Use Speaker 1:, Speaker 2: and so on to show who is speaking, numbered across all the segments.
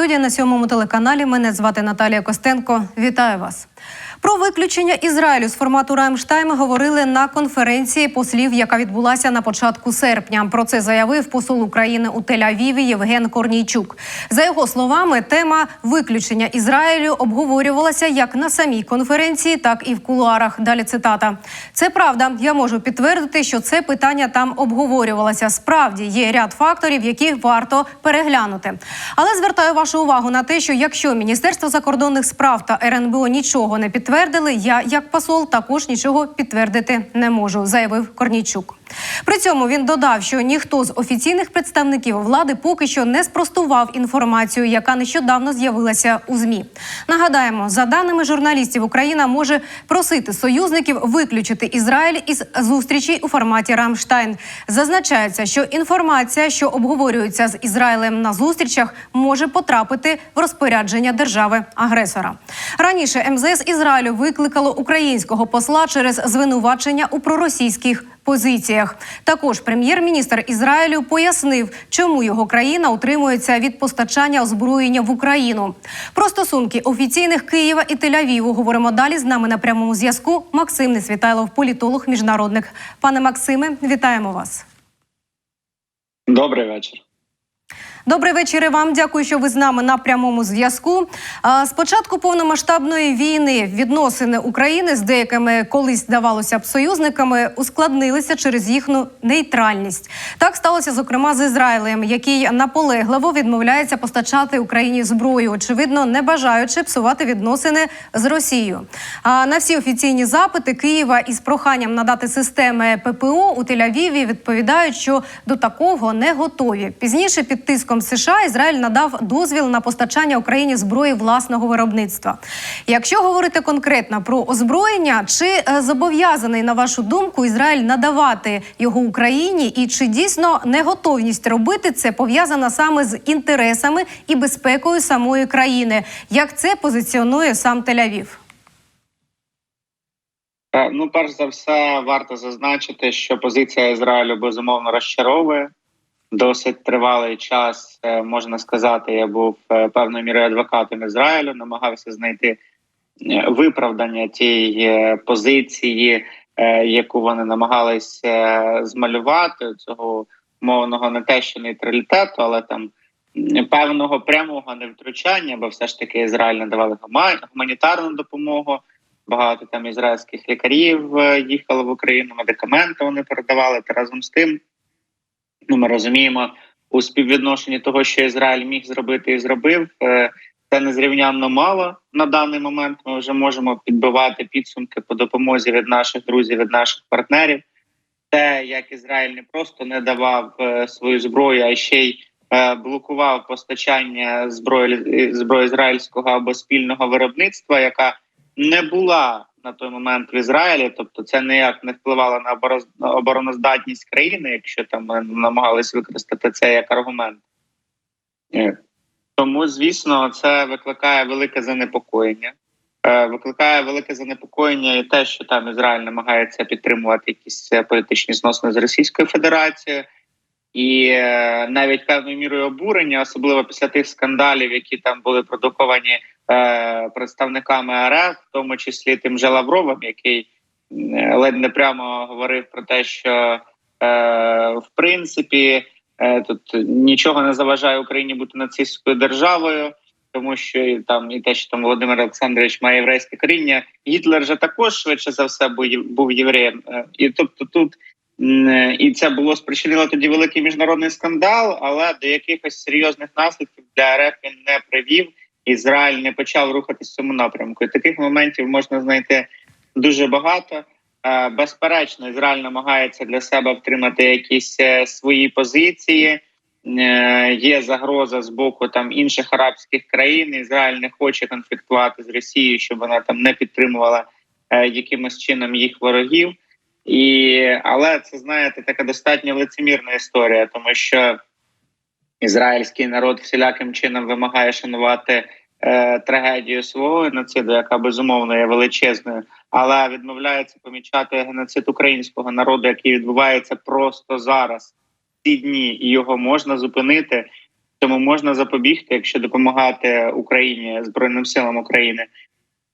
Speaker 1: Телестудія на сьомому телеканалі. Мене звати Наталія Костенко. Вітаю вас. Про виключення Ізраїлю з формату Рамштайм говорили на конференції послів, яка відбулася на початку серпня. Про це заявив посол України у Тель-Авіві Євген Корнійчук. За його словами, тема виключення Ізраїлю обговорювалася як на самій конференції, так і в кулуарах. Далі цитата: це правда. Я можу підтвердити, що це питання там обговорювалося. Справді є ряд факторів, які варто переглянути. Але звертаю вашу увагу на те, що якщо Міністерство закордонних справ та РНБО нічого не підтвердили, я як посол також нічого підтвердити не можу, заявив Корнійчук. При цьому він додав, що ніхто з офіційних представників влади поки що не спростував інформацію, яка нещодавно з'явилася у змі. Нагадаємо, за даними журналістів, Україна може просити союзників виключити Ізраїль із зустрічей у форматі Рамштайн. Зазначається, що інформація, що обговорюється з Ізраїлем на зустрічах, може потрапити в розпорядження держави-агресора. Раніше МЗС Ізраїлю викликало українського посла через звинувачення у проросійських позиціях. Також прем'єр-міністр Ізраїлю пояснив, чому його країна утримується від постачання озброєння в Україну. Про стосунки офіційних Києва і Тель-Авіву говоримо далі. З нами на прямому зв'язку Максим Несвітайлов, політолог, міжнародник. Пане Максиме, вітаємо вас.
Speaker 2: Добрий вечір.
Speaker 1: Добрий вечір вам. Дякую, що ви з нами на прямому зв'язку. А, З початку повномасштабної війни відносини України з деякими колись здавалося б союзниками ускладнилися через їхню нейтральність. Так сталося зокрема з Ізраїлем, який наполегливо відмовляється постачати Україні зброю, очевидно, не бажаючи псувати відносини з Росією. А на всі офіційні запити Києва із проханням надати системи ППО у Тель-Авіві відповідають, що до такого не готові. Пізніше під тиском США Ізраїль надав дозвіл на постачання Україні зброї власного виробництва. Якщо говорити конкретно про озброєння, чи е, зобов'язаний на вашу думку Ізраїль надавати його Україні, і чи дійсно неготовність робити це пов'язана саме з інтересами і безпекою самої країни? Як це позиціонує сам Тель-Авів?
Speaker 2: Е, Ну, перш за все, варто зазначити, що позиція Ізраїлю безумовно розчаровує. Досить тривалий час е, можна сказати, я був е, певною мірою адвокатом Ізраїлю, намагався знайти е, виправдання тієї позиції, яку вони намагалися змалювати цього мовного не те, що нейтралітету, але там певного прямого невтручання, бо все ж таки Ізраїль надавали гума- гуманітарну допомогу. Багато там ізраїльських лікарів їхало в Україну, медикаменти вони передавали. Та разом з тим, ну ми розуміємо у співвідношенні того, що Ізраїль міг зробити і зробив. е, Це незрівнянно мало на даний момент. Ми вже можемо підбивати підсумки по допомозі від наших друзів, від наших партнерів. Те, як Ізраїль не просто не давав е, свою зброю, а ще й е, блокував постачання зброї зброї ізраїльського або спільного виробництва, яка не була на той момент в Ізраїлі, тобто це ніяк не впливало на обороноздатність країни, якщо там намагалися використати це як аргумент. Е, Тому, звісно, це викликає велике занепокоєння. Е, Викликає велике занепокоєння і те, що там Ізраїль намагається підтримувати якісь е, політичні зносини з Російською Федерацією, і е, навіть певною мірою обурення, особливо після тих скандалів, які там були продуковані е, представниками РФ, в тому числі тим же Лавровим, який ледь не прямо говорив про те, що е, в принципі е, тут нічого не заважає Україні бути нацистською державою. Тому що і там і те, що там Володимир Олександрович має єврейське коріння, Гітлер же також швидше за все був євреєм. Е, І тобто тут е, і це було спричинило тоді великий міжнародний скандал, але до якихось серйозних наслідків для РФ він не привів. Ізраїль не почав рухатись в цьому напрямку. І таких моментів можна знайти дуже багато. Е, Безперечно, Ізраїль намагається для себе втримати якісь е, свої позиції. Е, Є загроза з боку там інших арабських країн. Ізраїль не хоче конфліктувати з Росією, щоб вона там не підтримувала якимось чином їх ворогів. І але це знаєте така достатньо лицемірна історія, тому що ізраїльський народ всіляким чином вимагає шанувати е, трагедію свого геноциду, яка безумовно є величезною, але відмовляється помічати геноцид українського народу, який відбувається просто зараз. Ці дні і його можна зупинити. Тому можна запобігти, якщо допомагати Україні Збройним силам України.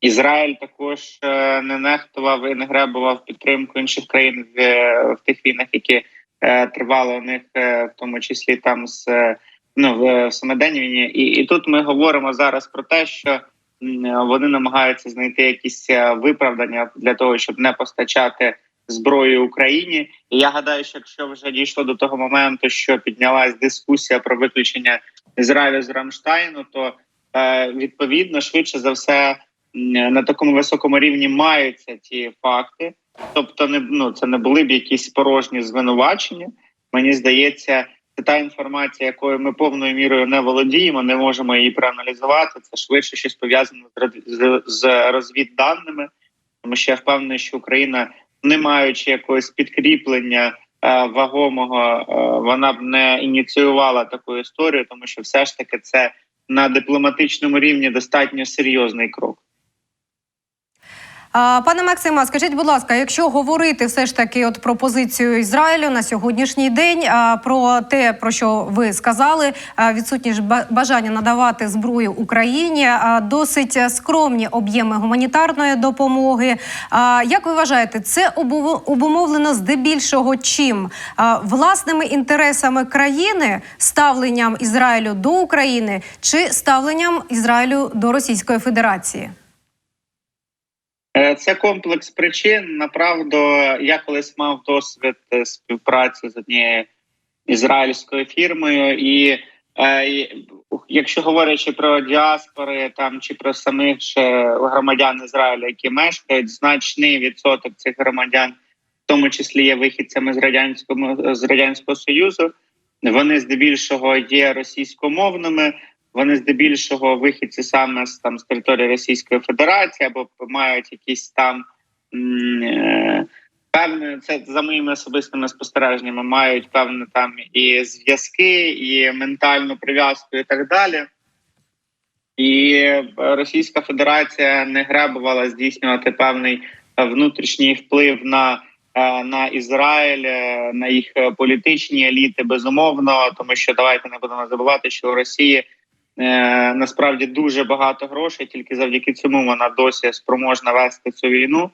Speaker 2: Ізраїль також е, не нехтував і не гребував підтримку інших країн в, е, в тих війнах, які е, тривали у них, е, в тому числі там з ну в, в самоденній війні. І, і тут ми говоримо зараз про те, що вони намагаються знайти якісь виправдання для того, щоб не постачати зброю Україні. І я гадаю, що якщо вже дійшло до того моменту, що піднялась дискусія про виключення Ізраїлю з Рамштайну, то е, відповідно швидше за все на такому високому рівні маються ті факти. Тобто, не ну це не були б якісь порожні звинувачення. Мені здається, це та інформація, якою ми повною мірою не володіємо, не можемо її проаналізувати. Це швидше щось з, з розвідданими, тому що я впевнений, що Україна, не маючи якогось підкріплення е, вагомого, е, вона б не ініціювала таку історію, тому що все ж таки це на дипломатичному рівні достатньо серйозний крок.
Speaker 1: Пане Максима, скажіть, будь ласка, якщо говорити все ж таки от про позицію Ізраїлю на сьогоднішній день, про те, про що ви сказали, відсутність ба- бажання надавати зброю Україні, досить скромні об'єми гуманітарної допомоги. Як ви вважаєте, це обу- обумовлено здебільшого чим? Власними інтересами країни, ставленням Ізраїлю до України чи ставленням Ізраїлю до Російської Федерації?
Speaker 2: Е, Це комплекс причин. Направду, я колись мав досвід е, співпраці з однією ізраїльською фірмою, і е, якщо говорячи про діаспори там чи про самих громадян Ізраїля, які мешкають, значний відсоток цих громадян, в тому числі є вихідцями з радянського з радянського союзу. Вони здебільшого є російськомовними. Вони здебільшого вихідці саме з там з території Російської Федерації або мають якісь там е, певне, це за моїми особистими спостереженнями, мають певне там і зв'язки, і ментальну прив'язку, і так далі. І Російська Федерація не гребувала здійснювати певний внутрішній вплив на, е, на Ізраїль, е, на їх політичні еліти, безумовно, тому що давайте не будемо забувати, що у Росії насправді дуже багато грошей, тільки завдяки цьому вона досі спроможна вести цю війну.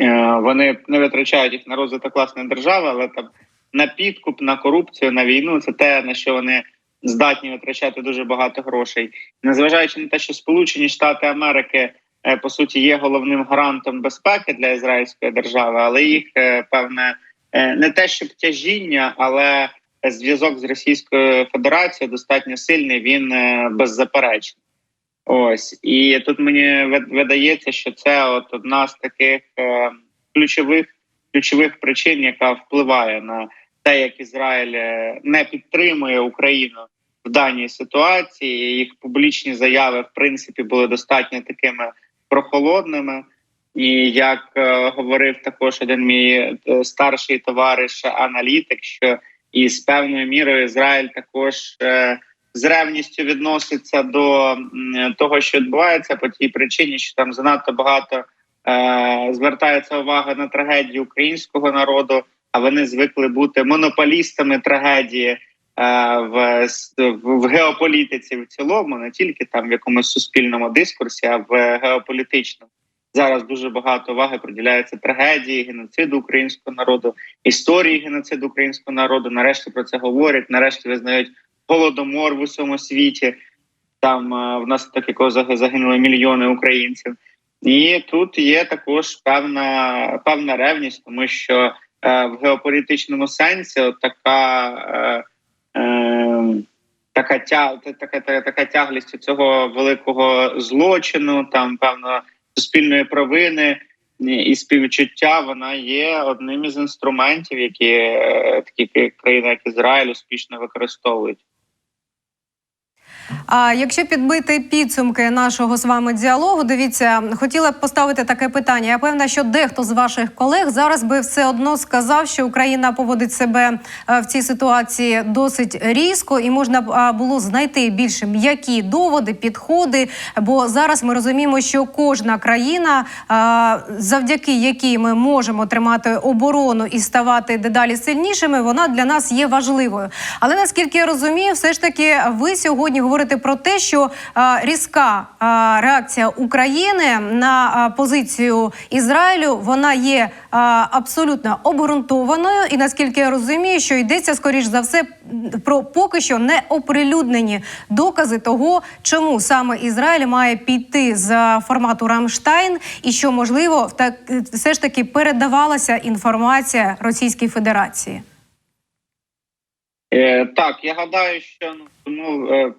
Speaker 2: Е, вони не витрачають їх на розвиток власної держави, але там на підкуп, на корупцію, на війну це те, на що вони здатні витрачати дуже багато грошей, незважаючи на те, що Сполучені Штати Америки е, по суті є головним гарантом безпеки для ізраїльської держави, але їх е, певне е, не те, щоб тяжіння, але зв'язок з Російською Федерацією достатньо сильний. Він е, беззаперечний. Ось і тут мені ви- видається, що це от одна з таких е, ключових ключових причин, яка впливає на те, як Ізраїль е, не підтримує Україну в даній ситуації. Їх публічні заяви, в принципі, були достатньо такими прохолодними. І як говорив також один мій старший товариш аналітик, що із певною мірою Ізраїль також е, з ревністю відноситься до того, що відбувається по тій причині, що там занадто багато е, звертається увага на трагедію українського народу, а вони звикли бути монополістами трагедії е, в, в геополітиці в цілому, не тільки там в якомусь суспільному дискурсі, а в геополітичному. Зараз дуже багато уваги приділяється трагедії, геноциду українського народу, історії геноциду українського народу. Нарешті про це говорять. Нарешті визнають голодомор в усьому світі. Там е, в нас так якого заг- загинули мільйони українців. І тут є також певна певна ревність, тому що е, в геополітичному сенсі така. Е, е, Така тя така, така, така тяглість цього великого злочину, там певно суспільної провини і співчуття, вона є одним із інструментів, які е, такі країни, як Ізраїль, успішно використовують.
Speaker 1: А якщо підбити підсумки нашого з вами діалогу, дивіться, хотіла б поставити таке питання. Я певна, що дехто з ваших колег зараз би все одно сказав, що Україна поводить себе е, в цій ситуації досить різко, і можна було знайти більш м'які доводи, підходи. Бо зараз ми розуміємо, що кожна країна, завдяки якій ми можемо тримати оборону і ставати дедалі сильнішими, вона для нас є важливою. Але наскільки я розумію, все ж таки ви сьогодні говорите про те, що різка реакція України на позицію Ізраїлю вона є абсолютно обґрунтованою, і наскільки я розумію, що йдеться скоріш за все про поки що не оприлюднені докази того, чому саме Ізраїль має піти з формату Рамштайн, і що можливо так все ж таки передавалася інформація Російській Федерації.
Speaker 2: Е, так, я гадаю, що ну е,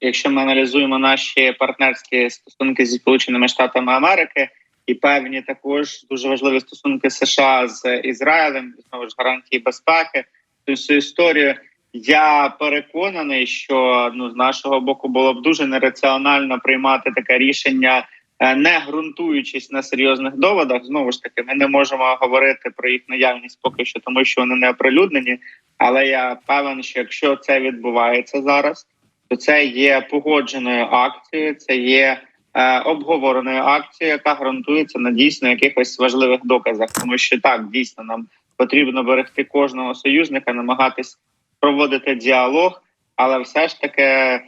Speaker 2: якщо ми аналізуємо наші партнерські стосунки зі Сполученими Штатами Америки і певні також дуже важливі стосунки США з Ізраїлем, знову ж гарантії безпеки, цю всю історію. Я переконаний, що ну з нашого боку було б дуже нераціонально приймати таке рішення, е, не ґрунтуючись на серйозних доводах. Знову ж таки, ми не можемо говорити про їх наявність поки що, тому що вони не оприлюднені. Але я певен, що якщо це відбувається зараз, то це є погодженою акцією, це є е, обговореною акцією, яка ґрунтується на дійсно якихось важливих доказах. Тому що так дійсно нам потрібно берегти кожного союзника, намагатись проводити діалог, але все ж таки,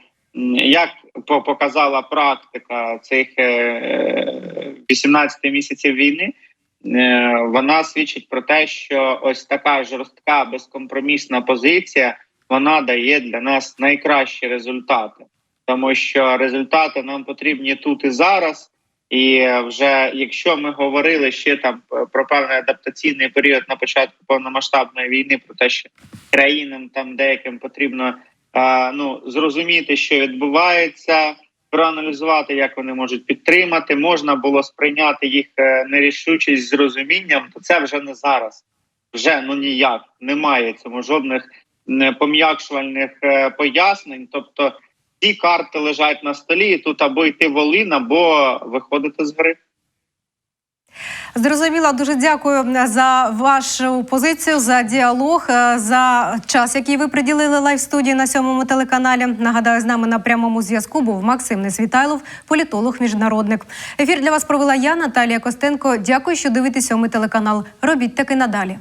Speaker 2: як показала практика цих е, 18 місяців війни. Е, вона свідчить про те, що ось така жорстка безкомпромісна позиція вона дає для нас найкращі результати, тому що результати нам потрібні тут і зараз. І вже якщо ми говорили ще там е, про певний адаптаційний період на початку повномасштабної війни, про те, що країнам там деяким потрібно е, ну зрозуміти, що відбувається, проаналізувати, як вони можуть підтримати. Можна було сприйняти їх е, нерішучість з розумінням, то це вже не зараз. Вже ну ніяк немає цьому жодних пом'якшувальних е, пояснень. Тобто ці карти лежать на столі, і тут або йти в олин, або виходити з гри.
Speaker 1: Зрозуміла, дуже дякую за вашу позицію, за діалог, е, за час, який ви приділили лайв студії на сьомому телеканалі. Нагадаю, з нами на прямому зв'язку був Максим Несвітайлов, політолог, міжнародник. Ефір для вас провела я, Наталія Костенко. Дякую, що дивитесь сьомий телеканал. Робіть таки надалі.